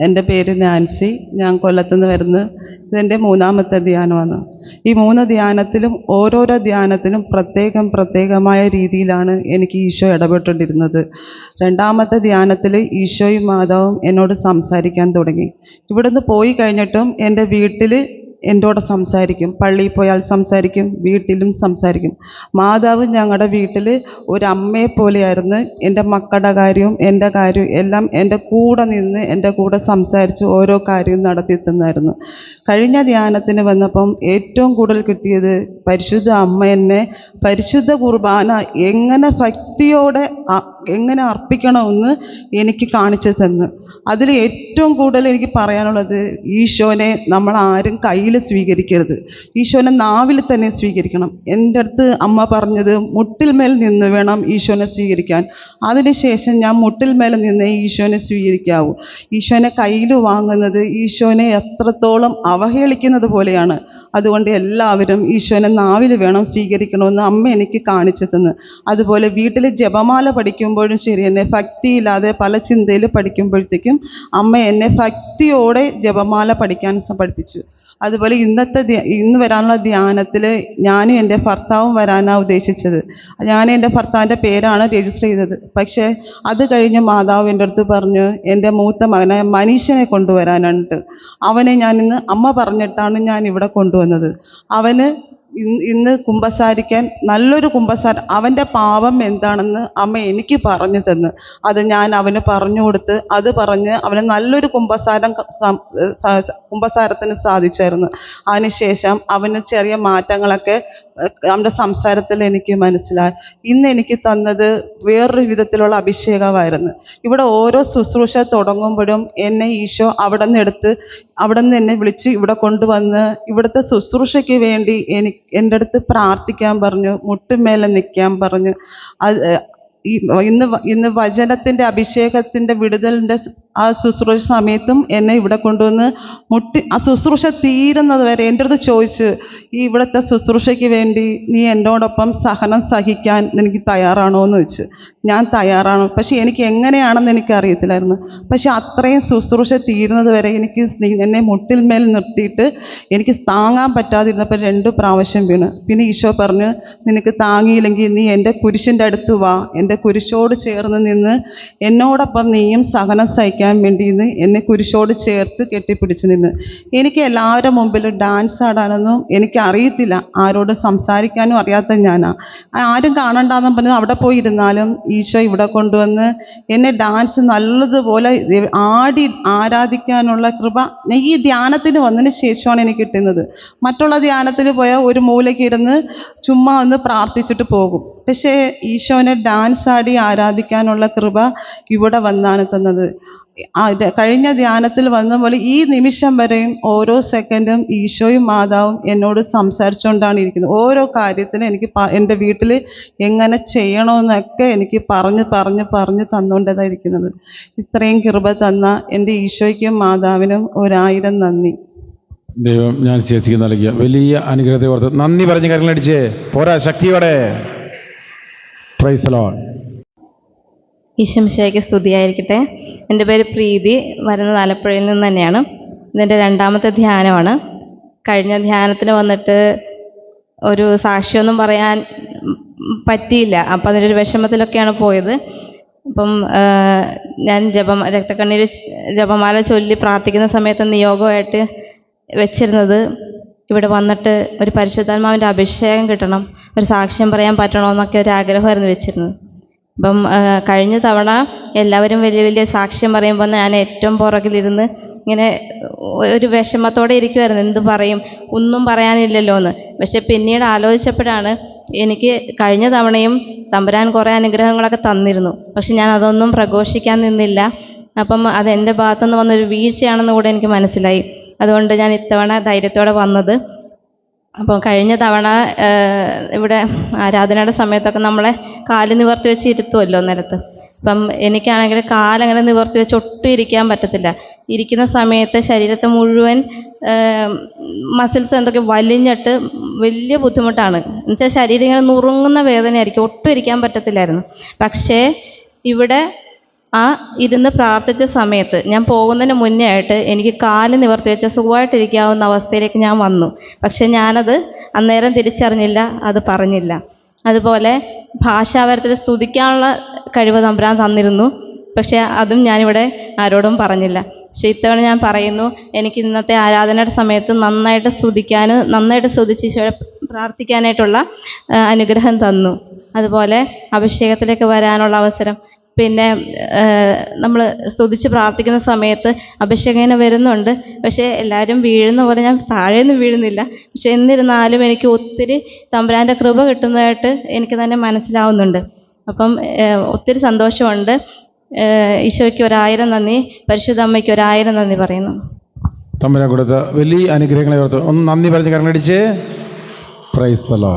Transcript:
എന്റെ പേര് നാൻസി. ഞാൻ കൊല്ലത്തുനിന്ന് വരുന്നു. ഇതെന്റെ മൂന്നാമത്തെ ധ്യാനമാണ്. ഈ മൂന്ന് ധ്യാനത്തിലും ഓരോരോ ധ്യാനത്തിലും പ്രത്യേകം പ്രത്യേകമായ രീതിയിലാണ് എനിക്ക് ഈശോ ഇടപെട്ടുകൊണ്ടിരുന്നത്. രണ്ടാമത്തെ ധ്യാനത്തിൽ ഈശോയും മാതാവും എന്നോട് സംസാരിക്കാൻ തുടങ്ങി. ഇവിടുന്ന് പോയി കഴിഞ്ഞിട്ടും എന്റെ വീട്ടിൽ എന്നോട് സംസാരിക്കും? പള്ളിയിൽ പോയാൽ സംസാരിക്കും വീട്ടിലും സംസാരിക്കും. മാതാവ് ഞങ്ങളുടെ വീട്ടിൽ ഒരു അമ്മയെ പോലെയായിരുന്നു എന്റെ മക്കളുടെ കാര്യവും എന്റെ കാര്യവും എല്ലാം എന്റെ കൂടെ നിന്ന് എന്റെ കൂടെ സംസാരിച്ച് ഓരോ കാര്യവും നടത്തി തന്നായിരുന്നു കഴിഞ്ഞ ധ്യാനത്തിന് വന്നപ്പം ഏറ്റവും കൂടുതൽ കിട്ടിയത് പരിശുദ്ധ അമ്മ എന്നെ പരിശുദ്ധ കുർബാന എങ്ങനെ ഭക്തിയോടെ എങ്ങനെ അർപ്പിക്കണമെന്ന് എനിക്ക് കാണിച്ചു തന്നു. അതിൽ ഏറ്റവും കൂടുതൽ എനിക്ക് പറയാനുള്ളത് ഈശോനെ നമ്മൾ ആരും കയ്യിൽ സ്വീകരിക്കരുത്. ഈശോനെ നാവിൽ തന്നെ സ്വീകരിക്കണം. എന്റെ അടുത്ത് അമ്മ പറഞ്ഞത് മുട്ടിൽമേൽ നിന്ന് വേണം ഈശോനെ സ്വീകരിക്കാൻ. അതിനുശേഷം ഞാൻ മുട്ടിൽമേൽ നിന്ന് ഈശോനെ സ്വീകരിക്കാവൂ. ഈശോനെ കയ്യിൽ വാങ്ങുന്നത് ഈശോനെ എത്രത്തോളം അവഹേളിക്കുന്നത് പോലെയാണ്. അതുകൊണ്ട് എല്ലാവരും ഈശോനെ നാവിൽ വേണം സ്വീകരിക്കണമെന്ന് അമ്മ എനിക്ക് കാണിച്ചു തന്നു. അതുപോലെ വീട്ടിൽ ജപമാല പഠിക്കുമ്പോഴും ശരി എന്നെ ഭക്തിയില്ലാതെ പല ചിന്തയിൽ പഠിക്കുമ്പോഴത്തേക്കും അമ്മ എന്നെ ഭക്തിയോടെ ജപമാല പഠിക്കാൻ പഠിപ്പിച്ചു. അതുപോലെ ഇന്നത്തെ ഇന്ന് വരാനുള്ള ധ്യാനത്തിൽ ഞാനും എന്റെ ഭർത്താവും വരാനാണ് ഉദ്ദേശിച്ചത്. ഞാൻ എന്റെ ഭർത്താവിന്റെ പേരാണ് രജിസ്റ്റർ ചെയ്തത്. പക്ഷേ അത് കഴിഞ്ഞ് മാതാവ് എന്റെ അടുത്ത് പറഞ്ഞു എന്റെ മൂത്ത മകനെ മനീഷനെ കൊണ്ടുവരാനുണ്ട്. അവനെ ഞാൻ ഇന്ന് അമ്മ പറഞ്ഞിട്ടാണ് ഞാൻ ഇവിടെ കൊണ്ടുവന്നത്. അവന് ഇന്ന് കുമ്പസാരിക്കാൻ നല്ലൊരു കുമ്പസാരം അവന്റെ പാപം എന്താണെന്ന് അമ്മ എനിക്ക് പറഞ്ഞു തന്ന്. അത് ഞാൻ അവന് പറഞ്ഞു കൊടുത്ത് അത് പറഞ്ഞ് അവന് നല്ലൊരു കുമ്പസാരം കുമ്പസാരത്തിന് സാധിച്ചായിരുന്നു. അതിനുശേഷം അവന് ചെറിയ മാറ്റങ്ങളൊക്കെ അവന്റെ സംസാരത്തിൽ എനിക്ക് മനസ്സിലായി. ഇന്ന് എനിക്ക് തന്നത് വേറൊരു വിധത്തിലുള്ള അഭിഷേകമായിരുന്നു. ഇവിടെ ഓരോ ശുശ്രൂഷ തുടങ്ങുമ്പോഴും എന്നെ ഈശോ അവിടെ നിന്ന് എടുത്ത് അവിടെ നിന്ന് എന്നെ വിളിച്ച് ഇവിടെ കൊണ്ടുവന്ന് ഇവിടുത്തെ ശുശ്രൂഷയ്ക്ക് വേണ്ടി എനിക്ക് എന്റെ അടുത്ത് പ്രാർത്ഥിക്കാൻ പറഞ്ഞു മുട്ടുമേലെ നിൽക്കാൻ പറഞ്ഞു. അത് ഇന്ന് ഇന്ന് വചനത്തിന്റെ അഭിഷേകത്തിന്റെ വിടുതലിന്റെ ആ ശുശ്രൂഷ സമയത്തും എന്നെ ഇവിടെ കൊണ്ടുവന്ന് മുട്ടി ആ ശുശ്രൂഷ തീരുന്നത് വരെ എന്റെ അടുത്ത് ചോദിച്ച് ഈ ഇവിടുത്തെ ശുശ്രൂഷയ്ക്ക് വേണ്ടി നീ എന്നോടൊപ്പം സഹനം സഹിക്കാൻ എനിക്ക് തയ്യാറാണോ എന്ന് ചോദിച്ചു. ഞാൻ തയ്യാറാണ്. പക്ഷേ എനിക്ക് എങ്ങനെയാണെന്ന് എനിക്ക് അറിയത്തില്ലായിരുന്നു പക്ഷെ അത്രയും ശുശ്രൂഷ തീരുന്നത് വരെ എനിക്ക് എന്നെ മുട്ടിൽ മേൽ നിർത്തിയിട്ട് എനിക്ക് താങ്ങാൻ പറ്റാതിരുന്നപ്പോൾ രണ്ട് പ്രാവശ്യം വീണ്. പിന്നെ ഈശോ പറഞ്ഞു നിനക്ക് താങ്ങിയില്ലെങ്കിൽ നീ എന്റെ കുരിശിന്റെ അടുത്ത് വാ. എന്റെ കുരിശോട് ചേർന്ന് നിന്ന് എന്നോടൊപ്പം നീയും സഹനം സഹിക്കാൻ വേണ്ടി ഇന്ന് എന്നെ കുരിശോട് ചേർത്ത് കെട്ടിപ്പിടിച്ച് നിന്ന്. എനിക്ക് എല്ലാവരുടെ മുമ്പിൽ ഡാൻസ് ആടാനൊന്നും എനിക്ക് അറിയത്തില്ല. ആരോട് സംസാരിക്കാനും അറിയാത്ത ഞാനാ. ആരും കാണണ്ടെന്ന് പറഞ്ഞ് അവിടെ പോയി ഇരുന്നാലും ഈശോ ഇവിടെ കൊണ്ടുവന്ന് എന്നെ ഡാൻസ് നല്ലതുപോലെ ആടി ആരാധിക്കാനുള്ള കൃപ ഈ ധ്യാനത്തിന് വന്നതിന് ശേഷമാണ് എനിക്ക് കിട്ടുന്നത്. മറ്റുള്ള ധ്യാനത്തിന് പോയാൽ ഒരു മൂലയ്ക്ക് ഇരുന്ന് ചുമ്മാ ഒന്ന് പ്രാർത്ഥിച്ചിട്ട് പോകും. പക്ഷേ ഈശോനെ ഡാൻസ് ആടി ആരാധിക്കാനുള്ള കൃപ ഇവിടെ വന്നാണ് തന്നത്. കഴിഞ്ഞ ധ്യാനത്തിൽ വന്ന പോലെ ഈ നിമിഷം വരെയും ഓരോ സെക്കൻഡും ഈശോയും മാതാവും എന്നോട് സംസാരിച്ചുകൊണ്ടാണ് ഇരിക്കുന്നത്. ഓരോ കാര്യത്തിനും എനിക്ക് എന്റെ വീട്ടിൽ എങ്ങനെ ചെയ്യണമെന്നൊക്കെ എനിക്ക് പറഞ്ഞ് പറഞ്ഞ് പറഞ്ഞ് തന്നുകൊണ്ടതാണ് ഇരിക്കുന്നത്. ഇത്രയും കൃപ തന്ന എന്റെ ഈശോയ്ക്കും മാതാവിനും ഒരായിരം നന്ദി. ദൈവം ഞാൻ ചേച്ചിക്ക് നൽകിയ വലിയ അനുഗ്രഹത്തെ ഓർത്ത് നന്ദി പറഞ്ഞ കാര്യങ്ങളടിച്ചേ പോരാ ശക്തിയോടെ. ഈശംശയ്ക്ക് സ്തുതിയായിരിക്കട്ടെ. എന്റെ പേര് പ്രീതി. വരുന്നത് ആലപ്പുഴയിൽ നിന്ന് തന്നെയാണ്. ഇതെന്റെ രണ്ടാമത്തെ ധ്യാനമാണ്. കഴിഞ്ഞ ധ്യാനത്തിന് വന്നിട്ട് ഒരു സാക്ഷിയൊന്നും പറയാൻ പറ്റിയില്ല. അപ്പം അതിനൊരു വിഷമത്തിലൊക്കെയാണ് പോയത്. അപ്പം ഞാൻ ജപം രക്തക്കണ്ണീര് ജപമാല ചൊല്ലി പ്രാർത്ഥിക്കുന്ന സമയത്ത് നിയോഗമായിട്ട് വെച്ചിരുന്നത് ഇവിടെ വന്നിട്ട് ഒരു പരിശുദ്ധാത്മാവിന്റെ അഭിഷേകം കിട്ടണം ഒരു സാക്ഷ്യം പറയാൻ പറ്റണമെന്നൊക്കെ ഒരു ആഗ്രഹമായിരുന്നു വെച്ചിരുന്നത്. അപ്പം കഴിഞ്ഞ തവണ എല്ലാവരും വലിയ വലിയ സാക്ഷ്യം പറയുമ്പോൾ ഞാൻ ഏറ്റവും പുറകിലിരുന്ന് ഇങ്ങനെ ഒരു വിഷമത്തോടെ ഇരിക്കുമായിരുന്നു എന്ത് പറയും? ഒന്നും പറയാനില്ലല്ലോ എന്ന് പക്ഷെ പിന്നീട് ആലോചിച്ചപ്പോഴാണ് എനിക്ക് കഴിഞ്ഞ തവണയും തമ്പുരാൻ കുറേ അനുഗ്രഹങ്ങളൊക്കെ തന്നിരുന്നു. പക്ഷെ ഞാൻ അതൊന്നും പ്രഘോഷിക്കാൻ നിന്നില്ല. അപ്പം അത് എന്റെ ഭാഗത്തുനിന്ന് വന്നൊരു വീഴ്ചയാണെന്ന് കൂടെ എനിക്ക് മനസ്സിലായി. അതുകൊണ്ട് ഞാൻ ഇത്തവണ ധൈര്യത്തോടെ വന്നത്. അപ്പോൾ കഴിഞ്ഞ തവണ ഇവിടെ ആരാധനയുടെ സമയത്തൊക്കെ നമ്മളെ കാൽ നിവർത്തി വെച്ച് ഇരുത്തുമല്ലോ നിലത്ത് അപ്പം എനിക്കാണെങ്കിൽ കാലങ്ങനെ നിവർത്തി വെച്ച് ഒട്ടും ഇരിക്കാൻ പറ്റത്തില്ല. ഇരിക്കുന്ന സമയത്ത് ശരീരത്തെ മുഴുവൻ മസിൽസ് എന്തൊക്കെ വലിഞ്ഞിട്ട് വലിയ ബുദ്ധിമുട്ടാണ്. എന്നുവെച്ചാൽ ശരീരം ഇങ്ങനെ നുറുങ്ങുന്ന വേദനയായിരിക്കും. ഒട്ടും ഇരിക്കാൻ പറ്റത്തില്ലായിരുന്നു. പക്ഷേ ഇവിടെ ആ ഇരുന്ന് പ്രാർത്ഥിച്ച സമയത്ത് ഞാൻ പോകുന്നതിന് മുന്നേ ആയിട്ട് എനിക്ക് കാൽ നിവർത്തി വെച്ച സുഖമായിട്ടിരിക്കാവുന്ന അവസ്ഥയിലേക്ക് ഞാൻ വന്നു. പക്ഷെ ഞാനത് അന്നേരം തിരിച്ചറിഞ്ഞില്ല അത് പറഞ്ഞില്ല. അതുപോലെ ഭാഷാപരത്തിൽ സ്തുതിക്കാനുള്ള കഴിവ് തമ്പുരാൻ തന്നിരുന്നു. പക്ഷെ അതും ഞാനിവിടെ ആരോടും പറഞ്ഞില്ല. പക്ഷെ ഇത്തവണ ഞാൻ പറയുന്നു എനിക്ക് ഇന്നത്തെ ആരാധനയുടെ സമയത്ത് നന്നായിട്ട് സ്തുതിക്കാൻ നന്നായിട്ട് സ്തുതിച്ച് പ്രാർത്ഥിക്കാനായിട്ടുള്ള അനുഗ്രഹം തന്നു. അതുപോലെ അഭിഷേകത്തിലേക്ക് വരാനുള്ള അവസരം പിന്നെ നമ്മൾ സ്തുതിച്ച് പ്രാർത്ഥിക്കുന്ന സമയത്ത് അഭിഷേകം ഇങ്ങനെ വരുന്നുണ്ട്. പക്ഷേ എല്ലാവരും വീഴുന്ന പോലെ ഞാൻ താഴെയൊന്നും വീഴുന്നില്ല. പക്ഷെ എന്നിരുന്നാലും എനിക്ക് ഒത്തിരി തമ്പുരാന്റെ കൃപ കിട്ടുന്നതായിട്ട് എനിക്ക് തന്നെ മനസ്സിലാവുന്നുണ്ട്. അപ്പം ഒത്തിരി സന്തോഷമുണ്ട്. ഈശോയ്ക്ക് ഒരായിരം നന്ദി പരിശുദ്ധ അമ്മയ്ക്ക് ഒരായിരം നന്ദി പറയുന്നു. തമ്പുരാൻ കൊടുത്ത വലിയ അനുഗ്രഹങ്ങളെ ഓർത്ത് ഒന്ന് നന്ദി പറഞ്ഞ് കരണടിച്ച് പ്രൈസ് തലോ